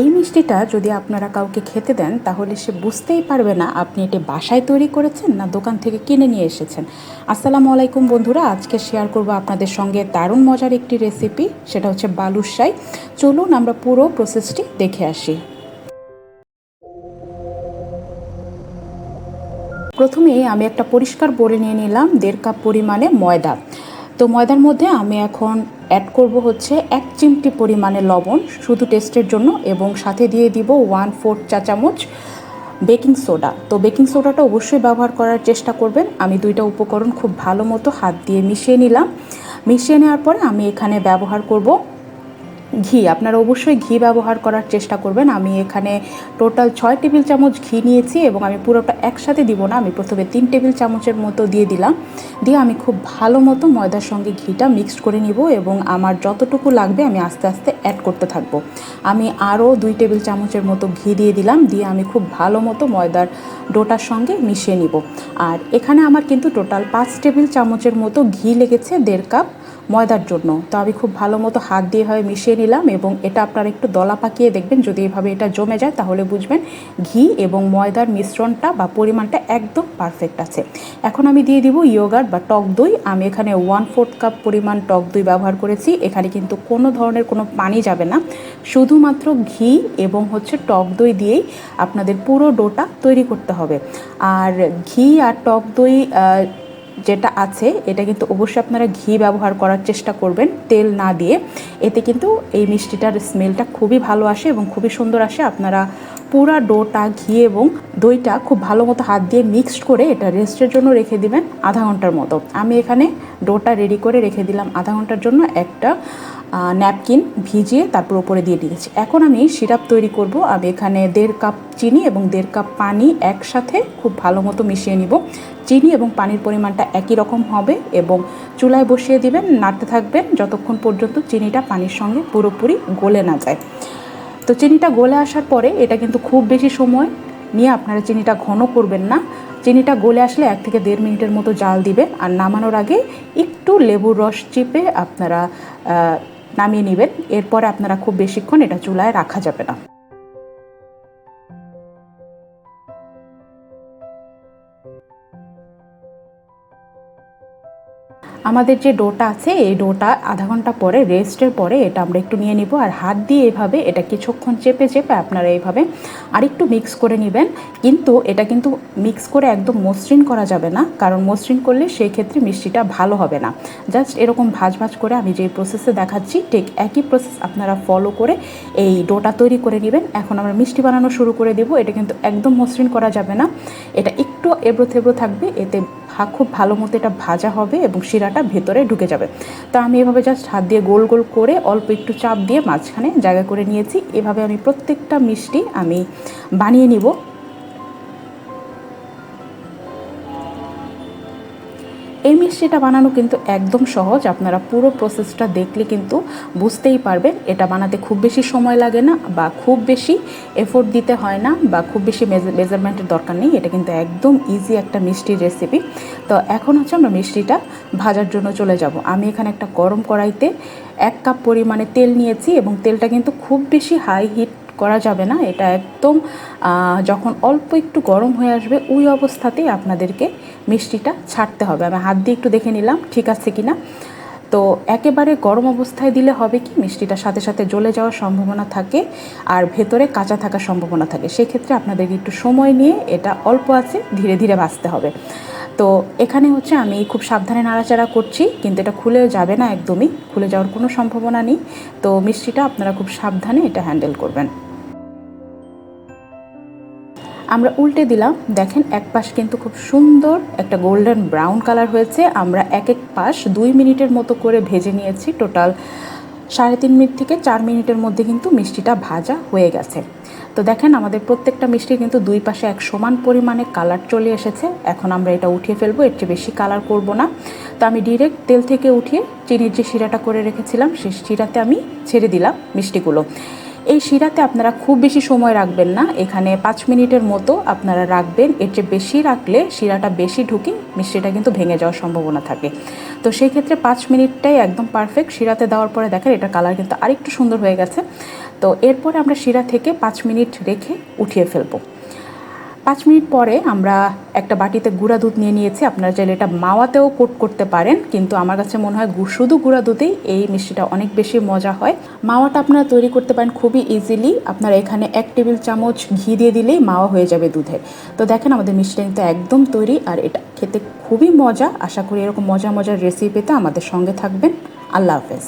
এই মিষ্টিটা যদি আপনারা কাউকে খেতে দেন, তাহলে সে বুঝতেই পারবে না আপনি এটি বাসায় তৈরি করেছেন না দোকান থেকে কিনে নিয়ে এসেছেন। আসসালামু আলাইকুম বন্ধুরা, আজকে শেয়ার করব আপনাদের সঙ্গে দারুণ মজার একটি রেসিপি সেটা হচ্ছে বালুশাই চলুন আমরা পুরো প্রসেসটি দেখে আসি। প্রথমে আমি একটা পরিষ্কার বলে নিয়ে নিলাম দেড় কাপ পরিমাণে ময়দা। তো ময়দার মধ্যে আমি এখন অ্যাড করব হচ্ছে এক চিমটি পরিমাণে লবণ শুধু টেস্টের জন্য এবং সাথে দিয়ে দিব ওয়ান ফোর্থ চা চামচ বেকিং সোডা তো বেকিং সোডাটা অবশ্যই ব্যবহার করার চেষ্টা করবেন। আমি দুইটা উপকরণ খুব ভালো মতো হাত দিয়ে মিশিয়ে নিলাম। মিশিয়ে নেওয়ার পরে আমি এখানে ব্যবহার করব ঘি, আপনারা অবশ্যই ঘি ব্যবহার করার চেষ্টা করবেন। আমি এখানে টোটাল ছয় টেবিল চামচ ঘি নিয়েছি এবং আমি পুরোটা একসাথে দিব না, আমি প্রথমে তিন টেবিল চামচের মতো দিয়ে দিলাম। দিয়ে আমি খুব ভালো মতো ময়দার সঙ্গে ঘিটা মিক্সড করে নিব এবং আমার যতটুকু লাগবে আমি আস্তে আস্তে অ্যাড করতে থাকব। আমি আরও দুই টেবিল চামচের মতো ঘি দিয়ে দিলাম, দিয়ে আমি খুব ভালো মতো ময়দার ডোটার সঙ্গে মিশিয়ে নিব। আর এখানে আমার কিন্তু টোটাল পাঁচ টেবিল চামচের মতো ঘি লেগেছে, দেড় কাপ। ময়দার জন্য। তো আমি খুব ভালো মতো হাত দিয়ে হয় মিশিয়ে নিলাম এবং এটা আপনারা একটু দলা পাকিয়ে দেখবেন। যদি এভাবে এটা জমে যায় তাহলে বুঝবেন ঘি এবং ময়দার মিশ্রণটা বা পরিমাণটা একদম পারফেক্ট আছে। এখন আমি দিয়ে দিব ইয়োগার্ট বা টক দই। আমি এখানে ওয়ান ফোর্থ কাপ পরিমাণ টক দই ব্যবহার করেছি। এখানে কিন্তু কোনো ধরনের কোনো পানি যাবে না। শুধুমাত্র ঘি এবং হচ্ছে টক দই দিয়েই আপনাদের পুরো ডোটা তৈরি করতে হবে। আর ঘি আর টক দই যেটা আছে, এটা কিন্তু অবশ্যই আপনারা ঘি ব্যবহার করার চেষ্টা করবেন, তেল না দিয়ে। এতে কিন্তু এই মিষ্টিটার স্মেলটা খুবই ভালো আসে এবং খুবই সুন্দর আসে। আপনারা পুরা ডোটা, ঘি এবং দইটা খুব ভালো মতো হাত দিয়ে মিক্সড করে এটা রেস্টের জন্য রেখে দিবেন আধা ঘণ্টার মতো। আমি এখানে ডোটা রেডি করে রেখে দিলাম আধা ঘণ্টার জন্য। একটা ন্যাপকিন ভিজিয়ে তারপর উপরে দিয়ে দিয়েছি। এখন আমি সিরাপ তৈরি করব। আমি এখানে দেড় কাপ চিনি এবং দেড় কাপ পানি একসাথে খুব ভালো মতো মিশিয়ে নিব। চিনি এবং পানির পরিমাণটা একই রকম হবে এবং চুলায় বসিয়ে দিবেন, নাড়তে থাকবেন যতক্ষণ পর্যন্ত চিনিটা পানির সঙ্গে পুরোপুরি গলে না যায়। তো চিনিটা গলে আসার পরে এটা কিন্তু খুব বেশি সময় নিয়ে আপনারা চিনিটা ঘন করবেন না। চিনিটা গলে আসলে এক থেকে দেড় মিনিটের মতো জাল দিবেন। আর নামানোর আগে একটু লেবুর রস চিপে আপনারা নামিয়ে নেবেন। এরপরে আপনারা খুব বেশিক্ষণ এটা চুলায় রাখা যাবে না। আমাদের যে ডোটা আছে, এই ডোটা আধা ঘণ্টা পরে, রেস্টের পরে এটা আমরা একটু নিয়ে নিব। আর হাত দিয়ে এভাবে এটা কিছুক্ষণ চেপে চেপে আপনারা এইভাবে আরেকটু মিক্স করে নেবেন। কিন্তু এটা কিন্তু মিক্স করে একদম মসৃণ করা যাবে না, কারণ মসৃণ করলে সেই ক্ষেত্রে মিষ্টিটা ভালো হবে না। জাস্ট এরকম ভাজ ভাজ করে আমি যে প্রসেসে দেখাচ্ছি, ঠিক একই প্রসেস আপনারা ফলো করে এই ডোটা তৈরি করে নেবেন। এখন আমরা মিষ্টি বানানো শুরু করে দেব। এটা কিন্তু একদম মসৃণ করা যাবে না। এটা একটু এবড়ো থেবড়ো থাকবে, এতে খুব ভালো মতো এটা ভাজা হবে এবং শিরাটা ভেতরে ঢুকে যাবে। তো আমি এভাবে জাস্ট হাত দিয়ে গোল গোল করে অল্প একটু চাপ দিয়ে মাঝখানে জায়গা করে নিয়েছি। এভাবে আমি প্রত্যেকটা মিষ্টি আমি বানিয়ে নিব। এই মিষ্টিটা বানানো কিন্তু একদম সহজ। আপনারা পুরো প্রসেসটা দেখলে কিন্তু বুঝতেই পারবেন। এটা বানাতে খুব বেশি সময় লাগে না বা খুব বেশি এফোর্ট দিতে হয় না বা খুব বেশি মেজারমেন্টের দরকার নেই। এটা কিন্তু একদম ইজি একটা মিষ্টির রেসিপি তো এখন হচ্ছে আমরা মিষ্টিটা ভাজার জন্য চলে যাব। আমি এখানে একটা গরম কড়াইতে এক কাপ পরিমাণে তেল নিয়েছি এবং তেলটা কিন্তু খুব বেশি হাই হিট করা যাবে না। এটা একদম যখন অল্প একটু গরম হয়ে আসবে, ওই অবস্থাতেই আপনাদেরকে মিষ্টিটা ছাড়তে হবে। আমি হাত দিয়ে একটু দেখে নিলাম, ঠিক আছে কি না তো একেবারে গরম অবস্থায় দিলে হবে কি মিষ্টিটার সাথে সাথে জ্বলে যাওয়ার সম্ভাবনা থাকে আর ভেতরে কাঁচা থাকার সম্ভাবনা থাকে। সেক্ষেত্রে আপনাদেরকে একটু সময় নিয়ে এটা অল্প আছে, ধীরে ধীরে ভাজতে হবে। তো এখানে হচ্ছে আমি খুব সাবধানে নাড়াচাড়া করছি, কিন্তু এটা খুলেও যাবে না একদমই। খুলে যাওয়ার কোনো সম্ভাবনা নেই। তো মিষ্টিটা আপনারা খুব সাবধানে এটা হ্যান্ডেল করবেন। আমরা উল্টে দিলাম। দেখেন, এক পাশ কিন্তু খুব সুন্দর একটা গোল্ডেন ব্রাউন কালার হয়েছে। আমরা এক এক পাশ দুই মিনিটের মতো করে ভেজে নিয়েছি। টোটাল সাড়ে তিন মিনিট থেকে চার মিনিটের মধ্যে কিন্তু মিষ্টিটা ভাজা হয়ে গেছে। তো দেখেন, আমাদের প্রত্যেকটা মিষ্টি কিন্তু দুই পাশে এক সমান পরিমাণে কালার চলে এসেছে। এখন আমরা এটা উঠিয়ে ফেলব। এর চেয়ে বেশি কালার করব না। তো আমি ডিরেক্ট তেল থেকে উঠিয়ে চিনির যে শিরাটা করে রেখেছিলাম, সেই শিরাতে আমি ছেড়ে দিলাম মিষ্টিগুলো। এই শিরাতে আপনারা খুব বেশি সময় রাখবেন না। এখানে পাঁচ মিনিটের মতো আপনারা রাখবেন। এর চেয়ে বেশি রাখলে শিরাটা বেশি ঢুকে মিষ্টিটা কিন্তু ভেঙে যাওয়ার সম্ভাবনা থাকে। তো সেই ক্ষেত্রে পাঁচ মিনিটটাই একদম পারফেক্ট শিরাতে দেওয়ার পরে দেখেন এটা কালার কিন্তু আরেকটু সুন্দর হয়ে গেছে। তো এরপরে আমরা শিরা থেকে পাঁচ মিনিট রেখে উঠিয়ে ফেলব। পাঁচ মিনিট পরে আমরা একটা বাটিতে গুঁড়া দুধ নিয়ে নিয়েছি। আপনারা চাইলে এটা মাওয়াতেও কোট করতে পারেন, কিন্তু আমার কাছে মনে হয় শুধু গুঁড়া দুধেই এই মিষ্টিটা অনেক বেশি মজা হয়। মাওয়াটা আপনারা তৈরি করতে পারেন খুবই ইজিলি আপনারা এখানে এক টেবিল চামচ ঘি দিয়ে দিলেই মাওয়া হয়ে যাবে দুধের। তো দেখেন আমাদের মিষ্টিটা কিন্তু একদম তৈরি, আর এটা খেতে খুবই মজা। আশা করি এরকম মজার মজার রেসিপিতে আমাদের সঙ্গে থাকবেন। আল্লাহ হাফেজ।